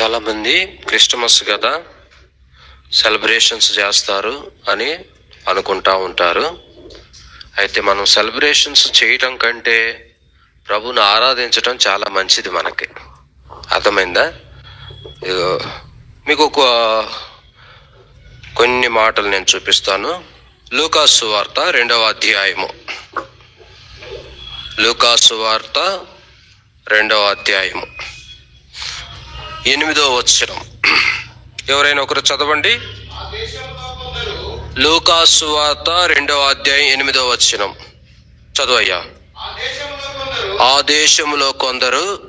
చాలామంది క్రిస్టమస్ కదా సెలబ్రేషన్స్ చేస్తారు అని అనుకుంటా ఉంటారు. అయితే మనం సెలబ్రేషన్స్ చేయటం కంటే ప్రభుని ఆరాధించటం చాలా మంచిది మనకి. అర్థమైందా? మీకు ఒక కొన్ని మాటలు నేను చూపిస్తాను. లూకాసు వార్త రెండవ అధ్యాయము. లూకాసు వార్త రెండవ అధ్యాయము. ఎనిమిదో వచ్చిన ఎవరైనా ఒకరు చదవండి. లూకాసు వార్త రెండవ అధ్యాయం ఎనిమిదో వచ్చినం చదువయ్యా. ఆ దేశంలో కొందరు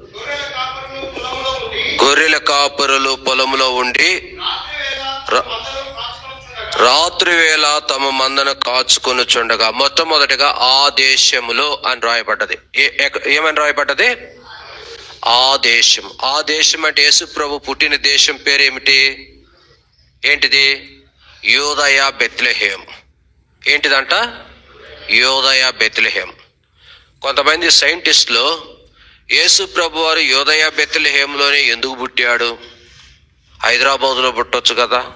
గొర్రెల కాపురులు పొలంలో ఉండి రా- రాత్రి వేళ తమ మందను కాచుకొని చుండగా మొట్టమొదటిగా ఆ దేశములో అని రాయబడ్డది. ఏ- ఏమని రాయబడ్డది? ఆ దేశం. ఆ దేశం అంటే యేసు ప్రభు పుట్టిన దేశం పేరేమిటి? ఏంటిది? యోదయ బెత్లెహేం. ఏంటిదంట? యోదయ బెత్లెహేం. కొంతమంది సైంటిస్టులు యేసు ప్రభు వారు యోదయ బెత్లెహేంలోనే ఎందుకు పుట్టాడు? హైదరాబాద్లో పుట్టొచ్చు కదా?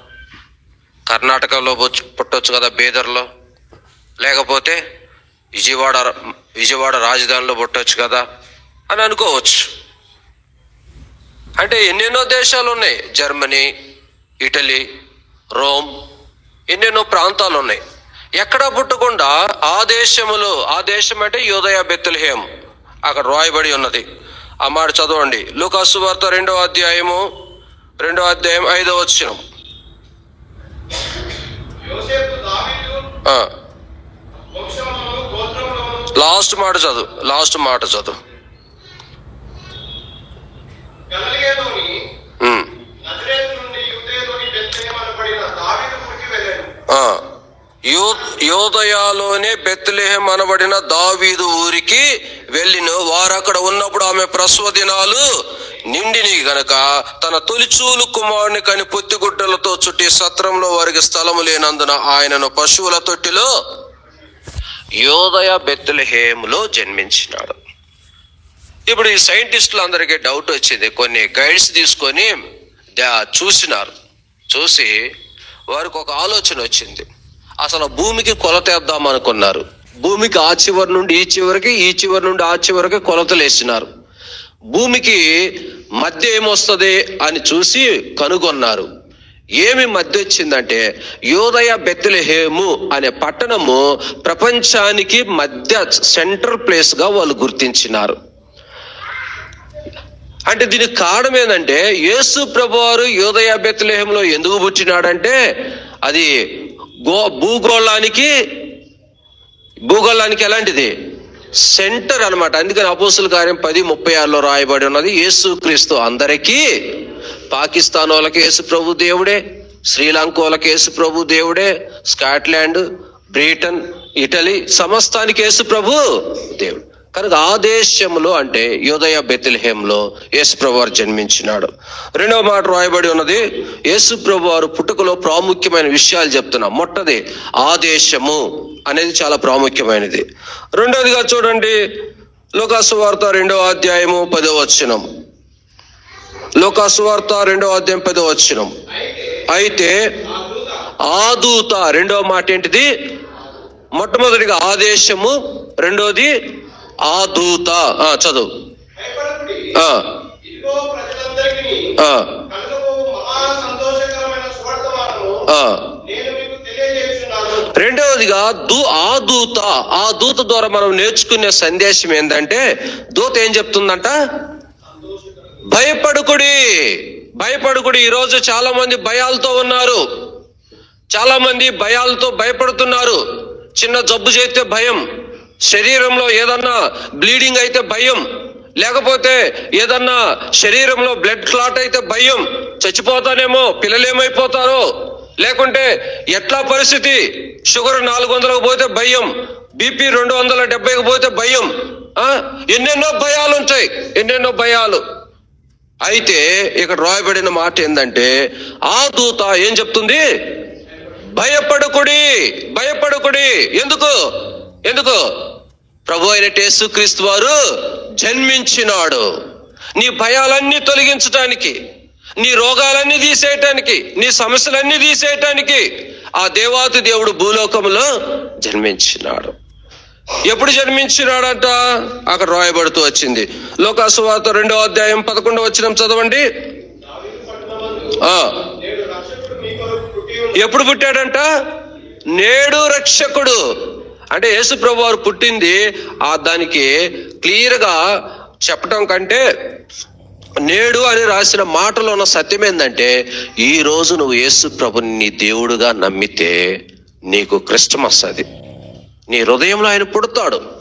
కర్ణాటకలో పుచ్చ- పుట్టొచ్చు కదా బీదర్లో? లేకపోతే విజయవాడ విజయవాడ రాజధానిలో పుట్టొచ్చు కదా? అని అనుకోవచ్చు. అంటే ఎన్నెన్నో దేశాలు ఉన్నాయి జర్మనీ ఇటలీ రోమ్ ఎన్నెన్నో ప్రాంతాలు ఉన్నాయి ఎక్కడా పుట్టకుండా ఆ దేశములో ఆ దేశం అంటే యోదయ బెత్తులహేం అక్కడ రాయబడి ఉన్నది. ఆ మాట చదవండి. లూకాసు వార్త రెండవ అధ్యాయము రెండవ అధ్యాయం ఐదవ వచ్చిన లాస్ట్ మాట చదువు. లాస్ట్ మాట చదువు గలిలయలోని ఉమ్. నజరేతు నుండి యూదేలోని బెత్లెహేము అనబడిన దావీదు పుట్టి వెళ్ళాను ఆ, యో యోదయాలోనే బెత్లెహేం అనబడిన దావీదు ఊరికి వెళ్ళిన వారు అక్కడ ఉన్నప్పుడు ఆమె ప్రసవ దినాలు నిండిని గనక తన తొలిచూలు కుమారుని కని పొత్తిగుడ్డలతో చుట్టి సత్రంలో వారికి స్థలము లేనందున ఆయనను పశువుల తొట్టిలో యోదయ బెత్లెహేములో జన్మించినాడు. ఇప్పుడు ఈ సైంటిస్టులు అందరికీ డౌట్ వచ్చింది. కొన్ని గైడ్స్ తీసుకొని చూసినారు. చూసి వారికి ఒక ఆలోచన వచ్చింది. అసలు భూమికి కొలతేద్దాం అనుకున్నారు. భూమికి ఆ చివరి నుండి ఈ చివరికి ఈ చివరి నుండి ఆ చివరికి కొలతలు వేసినారు భూమికి మధ్య ఏమొస్తుంది అని చూసి కనుగొన్నారు. ఏమి మధ్య వచ్చిందంటే యోదయ బెత్లెహేము అనే పట్టణము ప్రపంచానికి మధ్య సెంటర్ ప్లేస్గా వాళ్ళు గుర్తించినారు. అంటే దీనికి కారణం ఏంటంటే యేసు ప్రభువారు యోదయ బెత్లెహంలో ఎందుకు పుట్టినాడంటే అది గో భూగోళానికి భూగోళానికి ఎలాంటిది? సెంటర్ అన్నమాట. అందుకని అపోసుల కార్యం పది ముప్పై ఆరులో రాయబడి ఉన్నది. యేసు క్రీస్తు అందరికీ పాకిస్తాన్ వాళ్ళకి యేసు ప్రభు దేవుడే శ్రీలంక వాళ్ళకి యేసు ప్రభు దేవుడే స్కాట్లాండ్ బ్రిటన్ ఇటలీ సమస్తానికి యేసు ప్రభు దేవుడు. కనుక ఆ దేశంలో అంటే యోదయ బెతిల్హేంలో యేసుప్రభువారు జన్మించినాడు. రెండవ మాట రాయబడి ఉన్నది యేసుప్రభు వారు పుట్టుకలో ప్రాముఖ్యమైన విషయాలు చెప్తున్నాం. మొట్టది ఆ దేశము అనేది చాలా ప్రాముఖ్యమైనది. రెండవదిగా చూడండి లోకాసు వార్త రెండవ అధ్యాయము పదో వచ్చినం లోకాసు వార్త రెండవ అధ్యాయం పదో వచ్చినం అయితే ఆదూత రెండవ మాట ఏంటిది? మొట్టమొదటిగా ఆదేశము రెండోది ఆ దూత ఆ, చదువు రెండవదిగా దూ ఆ దూత ఆ దూత ద్వారా మనం నేర్చుకునే సందేశం ఏంటంటే దూత ఏం చెప్తుందంట? భయపడుకుడి. భయపడుకుడి. ఈరోజు చాలా మంది భయాలతో ఉన్నారు. చాలా మంది భయాలతో భయపడుతున్నారు. చిన్న జబ్బు చేస్తే భయం. శరీరంలో ఏదన్నా బ్లీడింగ్ అయితే భయం లేకపోతే ఏదన్నా శరీరంలో బ్లడ్ క్లాట్ అయితే భయం చచ్చిపోతానేమో పిల్లలేమైపోతారో లేకుంటే ఎట్లా పరిస్థితి? షుగర్ నాలుగు వందలకు పోతే భయం బీపీ రెండు వందల డెబ్బైకి పోతే భయం ఎన్నెన్నో భయాలు ఉంటాయి ఎన్నెన్నో భయాలు. అయితే ఇక్కడ రాయబడిన మాట ఏంటంటే ఆ దూత ఏం చెప్తుంది? భయపడుకుడి భయపడుకుడి. ఎందుకు? ఎందుకు? ప్రభు అయిన యేసుక్రీస్తు వారు జన్మించినాడు. నీ భయాలన్నీ తొలగించటానికి నీ రోగాలన్నీ తీసేయటానికి నీ సమస్యలన్నీ తీసేయటానికి ఆ దేవాతి దేవుడు భూలోకంలో జన్మించినాడు. ఎప్పుడు జన్మించినాడంట? అక్కడ రాయబడుతూ వచ్చింది. లోకాసువార్త రెండో అధ్యాయం పదకొండు వచ్చిన చదవండి. ఎప్పుడు పుట్టాడంట? నేడు రక్షకుడు. అంటే యేసు ప్రభు వారు పుట్టింది ఆ దానికి క్లియర్గా చెప్పటం కంటే నేడు అని రాసిన మాటలో ఉన్న సత్యం ఏంటంటే ఈ రోజు నువ్వు యేసు ప్రభుని నీ దేవుడుగా నమ్మితే నీకు క్రిస్టమస్ అది నీ హృదయంలో ఆయన పుడతాడు.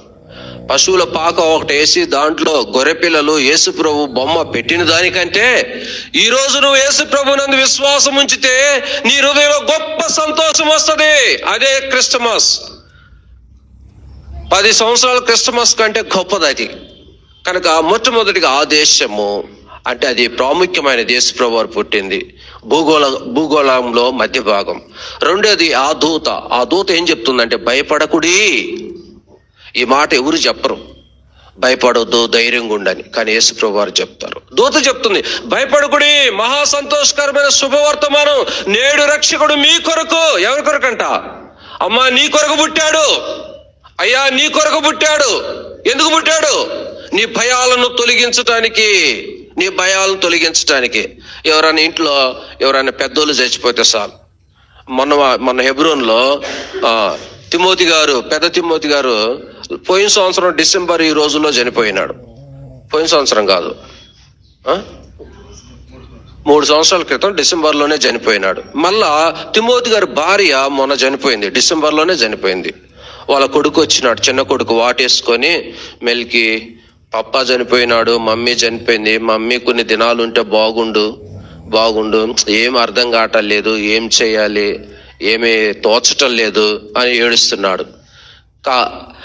పశువుల పాక ఒకటి వేసి దాంట్లో గొర్రె పిల్లలు యేసు ప్రభు బొమ్మ పెట్టిన దానికంటే ఈ రోజు నువ్వు యేసు ప్రభు నందు విశ్వాసం ఉంచితే నీ హృదయంలో గొప్ప సంతోషం వస్తుంది. అదే క్రిస్టమస్. పది సంవత్సరాల క్రిస్టమస్ కంటే గొప్పది అది. కనుక మొట్టమొదటిగా ఆ దేశము అంటే అది ప్రాముఖ్యమైన దేశ ప్రభు పుట్టింది. భూగోళ భూగోళంలో మధ్య భాగం. రెండోది ఆ దూత. ఆ దూత ఏం చెప్తుందంటే భయపడకుడి. ఈ మాట ఎవరు చెప్పరు. భయపడొద్దు ధైర్యంగా ఉండని కానీ యేసుప్రభు వారు చెప్తారు. దూత చెప్తుంది భయపడకుడి మహా సంతోషకరమైన శుభవర్తమానం. నేడు రక్షకుడు మీ కొరకు. ఎవరి కొరకంట? అమ్మా నీ కొరకు పుట్టాడు. అయ్యా నీ కొరకు పుట్టాడు. ఎందుకు పుట్టాడు? నీ భయాలను తొలగించటానికి నీ భయాలను తొలగించటానికి. ఎవరైనా ఇంట్లో ఎవరైనా పెద్దోళ్ళు చచ్చిపోతే సార్ మొన్న మొన్న హెబ్రోన్లో తిమోతి గారు పెద్ద తిమోతి గారు పోయిన సంవత్సరం డిసెంబర్ ఈ రోజుల్లో చనిపోయినాడు. పోయిన సంవత్సరం కాదు. మూడు సంవత్సరాల క్రితం డిసెంబర్లోనే చనిపోయినాడు. మళ్ళా తిమోతి గారి భార్య మొన్న చనిపోయింది డిసెంబర్లోనే చనిపోయింది. వాళ్ళ కొడుకు వచ్చినాడు చిన్న కొడుకు వాటేసుకొని మెల్కి పప్పా చనిపోయినాడు మమ్మీ చనిపోయింది మమ్మీ కొన్ని దినాలు ఉంటే బాగుండు బాగుండు ఏం అర్థం కావటం లేదు ఏం చేయాలి ఏమీ తోచటం లేదు అని ఏడుస్తున్నాడు. కా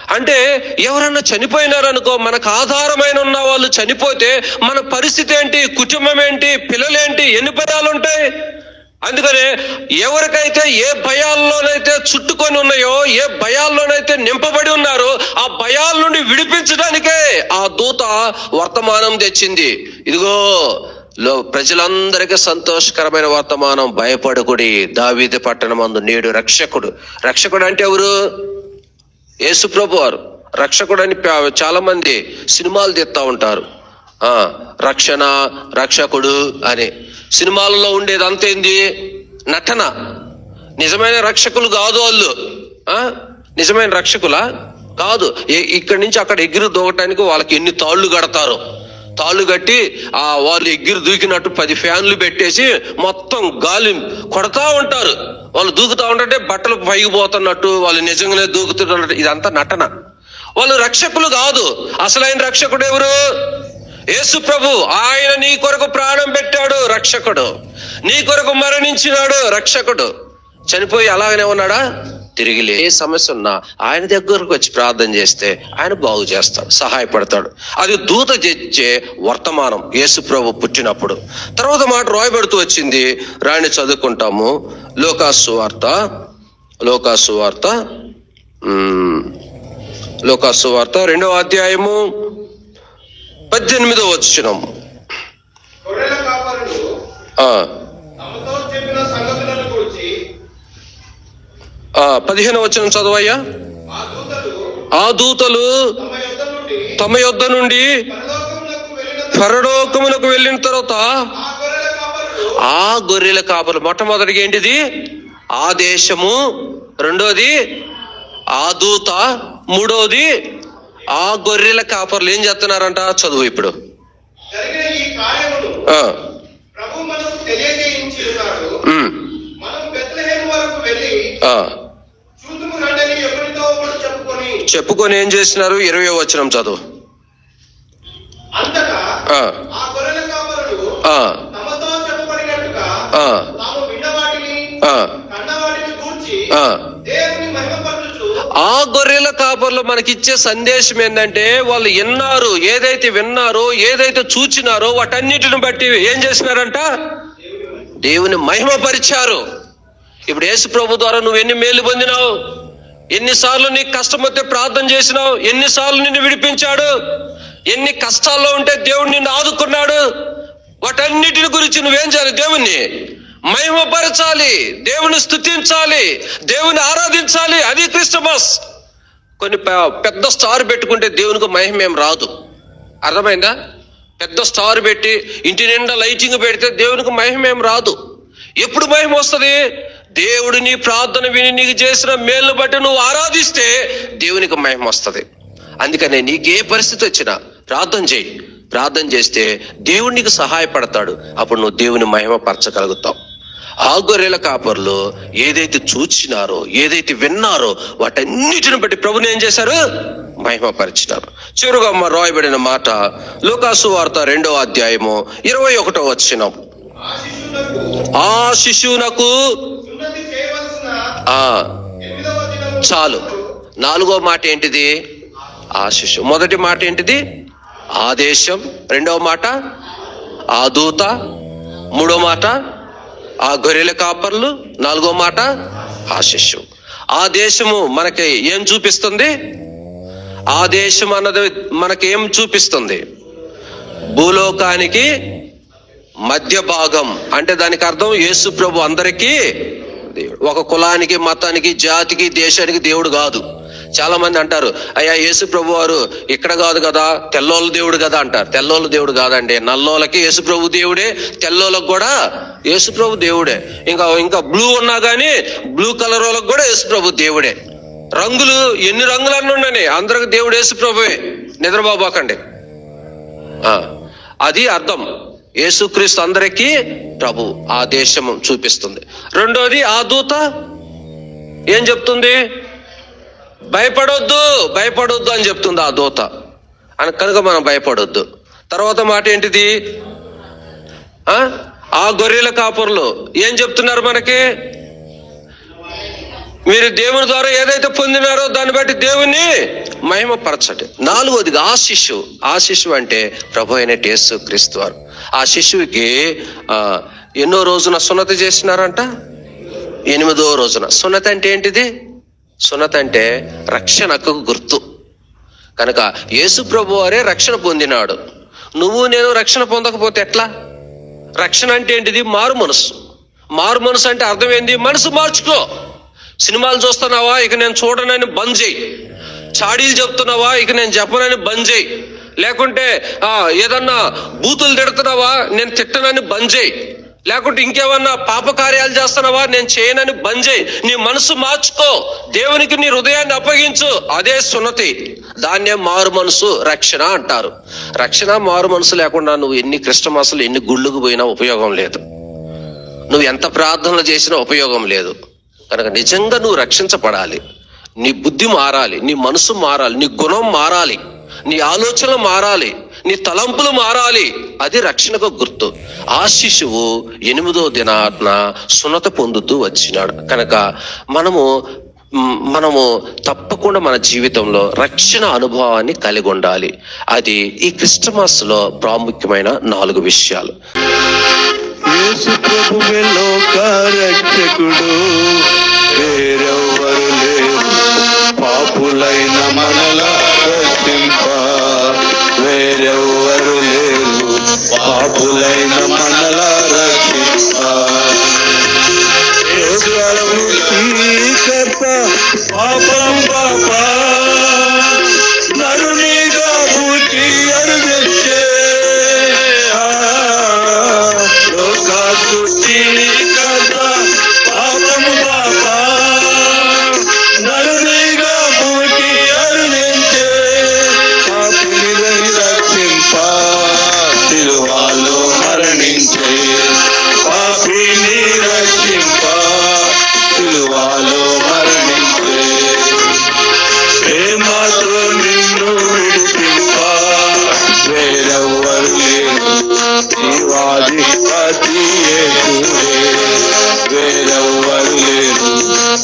అంటే ఎవరన్నా చనిపోయినారనుకో మనకు ఆధారమైన ఉన్న వాళ్ళు చనిపోతే మన పరిస్థితి ఏంటి కుటుంబం ఏంటి పిల్లలేంటి ఎన్ని పదాలు ఉంటాయి అందుకనే ఎవరికైతే ఏ భయాల్లోనైతే చుట్టుకొని ఉన్నాయో ఏ భయాల్లోనైతే నింపబడి ఉన్నారో ఆ భయాల నుండి విడిపించడానికే ఆ దూత వర్తమానం తెచ్చింది. ఇదిగో లో ప్రజలందరికీ సంతోషకరమైన వర్తమానం భయపడకుడి. దావీది పట్టణమందు నేడు రక్షకుడు. రక్షకుడు అంటే ఎవరు? యేసుప్రభు వారు రక్షకుడు అని ప- చాలా మంది సినిమాలు తీస్తా ఉంటారు. రక్షణ రక్షకుడు అని. సినిమాలలో ఉండేది అంతేంది? నటన. నిజమైన రక్షకులు కాదు వాళ్ళు. నిజమైన రక్షకులా? కాదు. ఏ- ఇక్కడి నుంచి అక్కడ ఎగిరి దూకటానికి వాళ్ళకి ఎన్ని తాళ్ళు కడతారు. తాళ్ళు కట్టి ఆ వాళ్ళు ఎగిరి దూకినట్టు పది ఫ్యాన్లు పెట్టేసి మొత్తం గాలి కొడతా ఉంటారు. వాళ్ళు దూకుతా ఉంటే బట్టలు పైకి పోతున్నట్టు వాళ్ళు నిజంగానే దూకుతున్నట్టు. ఇదంతా నటన. వాళ్ళు రక్షకులు కాదు. అసలైన రక్షకుడు ఎవరు? యేసు ప్రభు ఆయన నీ కొరకు ప్రాణం పెట్టాడు రక్షకుడు. నీ కొరకు మరణించినాడు రక్షకుడు. చనిపోయి అలాగనే ఉన్నాడా? తిరిగి లే. ఏ సమస్య ఉన్నా ఆయన దగ్గరకు వచ్చి ప్రార్థన చేస్తే ఆయన బాగు చేస్తాడు సహాయపడతాడు. అది దూత తెచ్చే వర్తమానం యేసు ప్రభు పుట్టినప్పుడు. తర్వాత మాట రాయబడుతూ వచ్చింది. రాణి చదువుకుంటాము. లోకాసు వార్త లోకాసు వార్త లోకాసు వార్త రెండవ అధ్యాయము పద్దెనిమిదో వచ్చినం గొర్రెల కాపరులు ఆ, తమతో చెప్పిన సంగతులను గురించి ఆ, పదిహేను వచ్చిన చదవయ్యా. ఆ దూతలు తమ యొద్ద నుండి పరలోకములకు వెళ్ళిన పరలోకమునకు వెళ్ళిన తర్వాత ఆ గొర్రెల కాపరులు ఆ గొర్రెల కాపలు మొట్టమొదటిగా ఏంటిది? ఆ దేశము. రెండోది ఆ దూత. మూడోది ఆ గొర్రెల కాపర్లు ఏం చేస్తున్నారంట? చదువు ఇప్పుడు. చెప్పుకొని ఏం చేసినారు ఇరవై వచనం చదువు. ఆ, ఆ గొర్రెల కాపర్లు మనకిచ్చే సందేశం ఏంటంటే వాళ్ళు విన్నారు ఏదైతే విన్నారో ఏదైతే చూచినారో వాటన్నిటిని బట్టి ఏం చేసినారంట? దేవుని మహిమపరిచారు. ఇప్పుడు యేసు ప్రభు ద్వారా నువ్వు ఎన్ని మేలు పొందినావు? ఎన్నిసార్లు నీకు కష్టం వస్తే ప్రార్థన చేసినావు? ఎన్నిసార్లు నిన్ను విడిపించాడు? ఎన్ని కష్టాల్లో ఉంటే దేవుడు నిన్ను ఆదుకున్నాడు? వాటన్నిటిని గురించి నువ్వేం చేయాలి దేవుణ్ణి? మహిమపరచాలి దేవుని స్థుతించాలి దేవుని ఆరాధించాలి. అది క్రిస్టమస్. కొన్ని పెద్ద స్టార్ పెట్టుకుంటే దేవునికి మహిమ ఏం రాదు. అర్థమైందా? పెద్ద స్టార్ పెట్టి ఇంటి నిండా లైటింగ్ పెడితే దేవునికి మహిమ ఏం రాదు. ఎప్పుడు మహిమ వస్తుంది? దేవుడు నీ ప్రార్థన విని నీకు చేసిన మేలు బట్టి నువ్వు ఆరాధిస్తే దేవునికి మహిమ వస్తుంది. అందుకనే నీకు ఏ పరిస్థితి వచ్చినా ప్రార్థన చేయి. ప్రార్థన చేస్తే దేవుడు నీకు సహాయపడతాడు. అప్పుడు నువ్వు దేవుని మహిమ పరచగలుగుతావు ఆ గొర్రెల కాపర్లు ఏదైతే చూచినారో ఏదైతే విన్నారో వాటన్నిటిని బట్టి ప్రభుని ఏం చేశారు? మహిమపరిచినారు. చివరిగా మా రాయబడిన మాట లోకాసు వార్త రెండో అధ్యాయము ఇరవై ఒకటో వచ్చిన ఆ శిశువునకు ఆ చాలు. నాలుగో మాట ఏంటిది? ఆ శిశువు మొదటి మాట ఏంటిది? ఆదేశం రెండవ మాట? ఆ దూత. మూడో మాట? ఆ గొర్రెల కాపర్లు నాలుగో మాట ఆ ఆ దేశము మనకి ఏం చూపిస్తుంది? ఆ దేశం అన్నది మనకి ఏం చూపిస్తుంది? భూలోకానికి మధ్య భాగం. అంటే దానికి అర్థం యేసు ప్రభు అందరికీ ఒక కులానికి మతానికి జాతికి దేశానికి దేవుడు కాదు. చాలా మంది అంటారు అయ్యా యేసు ప్రభు వారు ఇక్కడ కాదు కదా తెల్లోళ్ళ దేవుడు కదా అంటారు. తెల్లోళ్ళ దేవుడు కాదండి. నల్లోళ్ళకి యేసు ప్రభు దేవుడే తెల్లోళ్ళకి కూడా యేసు ప్రభు దేవుడే. ఇంకా ఇంకా బ్లూ ఉన్నా కానీ బ్లూ కలర్ వాళ్ళకి కూడా యేసు ప్రభు దేవుడే. రంగులు ఎన్ని రంగులన్నీ ఉండని అందరికి దేవుడు యేసు ప్రభువే. నిద్రబాబాకండి అది అర్థం. యేసుక్రీస్తు అందరికీ ప్రభు ఆ దేశం చూపిస్తుంది. రెండోది ఆ దూత ఏం చెప్తుంది? భయపడొద్దు భయపడొద్దు అని చెప్తుంది ఆ దూత. అని కనుక మనం భయపడొద్దు. తర్వాత మాట ఏంటిది? ఆ? గొర్రెల కాపురులు ఏం చెప్తున్నారు మనకి? మీరు దేవుని ద్వారా ఏదైతే పొందినారో దాన్ని బట్టి దేవుని మహిమపరచండి. నాలుగోదిగా ఆ శిశువు. ఆ శిశువు అంటే ప్రభు అయిన టేసు క్రీస్తు వారు. ఆ శిశువుకి ఎన్నో రోజున సున్నత చేసినారంట? ఎనిమిదో రోజున. సున్నత అంటే ఏంటిది? సున్నత అంటే రక్షణకు గుర్తు. కనుక యేసు ప్రభు వారే రక్షణ పొందినాడు. నువ్వు నేను రక్షణ పొందకపోతే ఎట్లా? రక్షణ అంటే ఏంటిది? మారు మనసు మారు మనసు అంటే అర్థం ఏంది? మనసు మార్చుకో. సినిమాలు చూస్తున్నావా? ఇక నేను చూడనని బంద్ చేయి. చాడీలు చెప్తున్నావా? ఇక నేను చెప్పనని బంద్ చేయి. లేకుంటే ఏదన్నా బూతులు తిడుతున్నావా? నేను తిట్టనని బంద్ చేయి. లేకుంటే ఇంకేమన్నా పాప కార్యాలు చేస్తున్నావా? నేను చేయనని బంద్ చేయి నీ మనసు మార్చుకో. దేవునికి నీ హృదయాన్ని అప్పగించు. అదే సున్నతి. దాన్నే మారు మనసు రక్షణ అంటారు. రక్షణ మారు మనసు లేకుండా నువ్వు ఎన్ని క్రిస్టమాసులు ఎన్ని గుళ్ళుకు పోయినా ఉపయోగం లేదు. నువ్వు ఎంత ప్రార్థనలు చేసినా ఉపయోగం లేదు. కనుక నిజంగా నువ్వు రక్షించబడాలి. నీ బుద్ధి మారాలి నీ మనసు మారాలి నీ గుణం మారాలి నీ ఆలోచన మారాలి. నీ తలంపులు మారాలి. అది రక్షణకు గుర్తు. ఆ శిశువు ఎనిమిదో దినాన సున్నత పొందుతూ వచ్చినాడు. కనుక మనము మనము తప్పకుండా మన జీవితంలో రక్షణ అనుభవాన్ని కలిగి ఉండాలి. అది ఈ క్రిస్టమస్లో ప్రాముఖ్యమైన నాలుగు విషయాలు. ప్రభువే లోక రక్షకుడు పాపులైన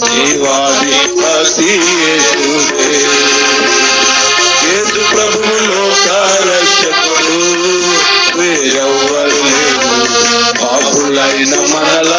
జీవాధిపతి యేసు ప్రభువు లోక వేరెవ్వరు పాపులైన మనలా